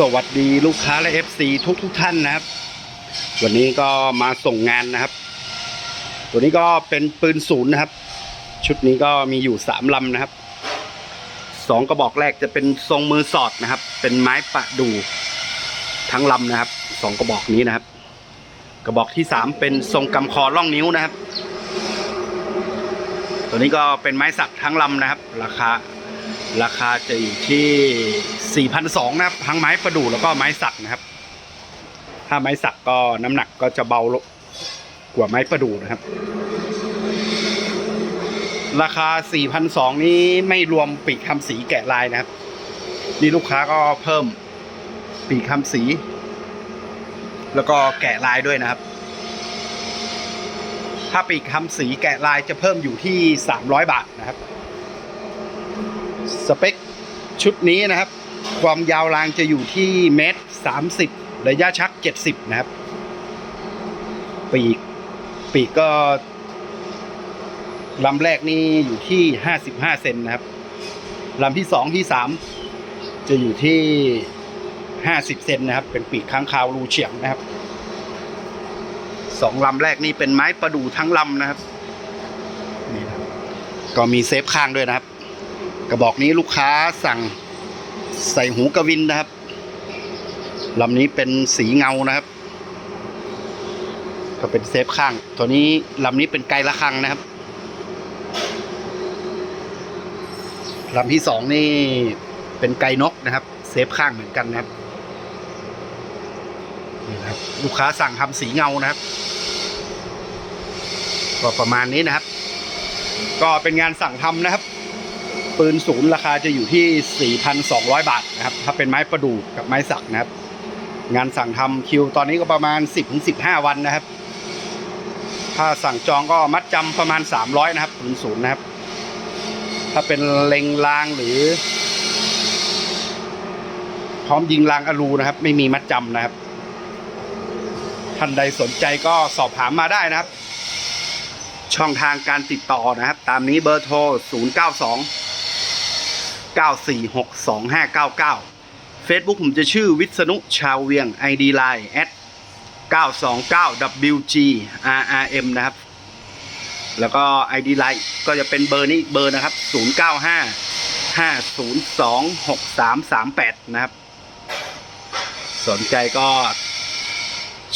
สวัสดีลูกค้าและ FC ทุกทุกท่านนะครับ วันนี้ก็มาส่งงานนะครับ ตัวนี้ก็เป็นปืนศูนย์นะครับ ชุดนี้ก็มีอยู่สามลำนะครับสองกระบอกแรกจะเป็นทรงมือสอดนะครับ เป็นไม้ประดูทั้งลำนะครับสองกระบอกนี้นะครับ กระบอกที่สามเป็นทรงกำคอล่องนิ้วนะครับ ตัวนี้ก็เป็นไม้สักทั้งลำนะครับ ราคา ราคาจะอยู่ที่ 4,200นะครับ ทั้งไม้ประดู่แล้วก็ไม้สักนะครับ ถ้าไม้สักก็น้ำหนักก็จะเบากว่าไม้ประดู่นะครับ ราคา 4,200 นี้ไม่รวมปีกคำสีแกะลายนะครับ นี่ลูกค้าก็เพิ่มปีกคำสี แล้วก็แกะลายด้วยนะครับ ถ้าปีกคำสีแกะลายจะเพิ่มอยู่ที่ 300 บาทนะครับ สเปคชุดนี้นะครับ ความยาวรางจะอยู่ที่เมตรสามสิบระยะชักเจ็ดสิบนะครับ ปีก ปีกก็ลำแรกนี่อยู่ที่ห้าสิบห้าเซนนะครับลำที่สองที่สามจะอยู่ที่ห้าสิบเซนนะครับ เป็นปีกค้างคาวรูเฉียงนะครับสองลำแรกนี่เป็นไม้ประดู่ทั้งลำนะครับนี่นะครับก็มีเซฟข้างด้วยนะครับ กระบอกนี้ลูกค้าสั่งใส่หูกระวินนะครับลำนี้เป็นสีเงานะครับ ก็เป็นเซฟข้าง ตัวนี้ลำนี้เป็นไกลละคังนะครับลำที่สองนี่เป็นไกนกนะครับ เซฟข้างเหมือนกันนะครับนี่นะครับ ลูกค้าสั่งทำสีเงานะครับ ก็ประมาณนี้นะครับ ก็เป็นงานสั่งทำนะครับ ปืนศูนย์ราคาจะอยู่ที่ 4,200 บาทนะครับ ถ้าเป็นไม้ประดู่กับไม้สักนะครับ งานสั่งทำคิวตอนนี้ก็ประมาณ 10-15 วันนะครับ ถ้าสั่งจองก็มัดจำประมาณ 300 นะครับปืนศูนย์นะครับ ถ้าเป็นเล็งรางหรือ พร้อมยิงรางอลูนะครับ ไม่มีมัดจำนะครับ ท่านใดสนใจก็สอบถามมาได้นะครับช่องทางการติดต่อนะครับ ตามนี้เบอร์โทร 092 9462599 Facebook ผมจะชื่อวิษณุชาวเวียง ID Line at 929WGRRM นะครับ แล้วก็ ID Line ก็จะเป็นเบอร์นี้เบอร์นะครับ 095 5026338 นะครับ สนใจก็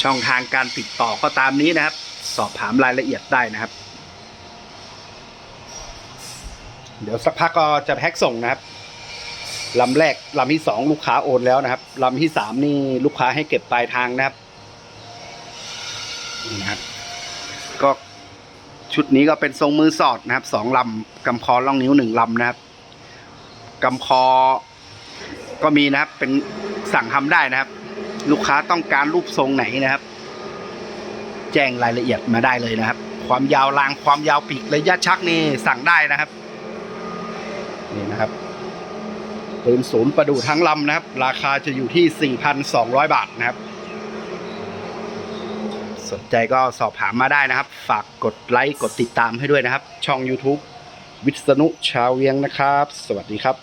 ช่องทางการติดต่อก็ตามนี้นะครับ สอบถามรายละเอียดได้นะครับ เดี๋ยวสักพักก็จะแพ็คส่งนะครับลำแรกลำที่สองลูกค้าโอนแล้วนะครับลำที่สามนี่ลูกค้าให้เก็บปลายทางนะครับนี่นะครับ ก็ชุดนี้ก็เป็นทรงมือสอดนะครับสองลำกำคอล่องนิ้วหนึ่งลำนะครับกำคอก็มีนะครับ เป็นสั่งทำได้นะครับ ลูกค้าต้องการรูปทรงไหนนะครับ แจ้งรายละเอียดมาได้เลยนะครับ ความยาวรางความยาวปีกระยะชักนี่สั่งได้นะครับ นี่นะครับปืนศูนย์ประดู่ทั้งลำนะครับ ราคาจะอยู่ที่ 4,200 บาทนะครับ สนใจก็สอบถามมาได้นะครับ ฝากกดไลค์กดติดตามให้ด้วยนะครับ ช่อง YouTube วิษณุชาวเวียงนะครับ สวัสดีครับ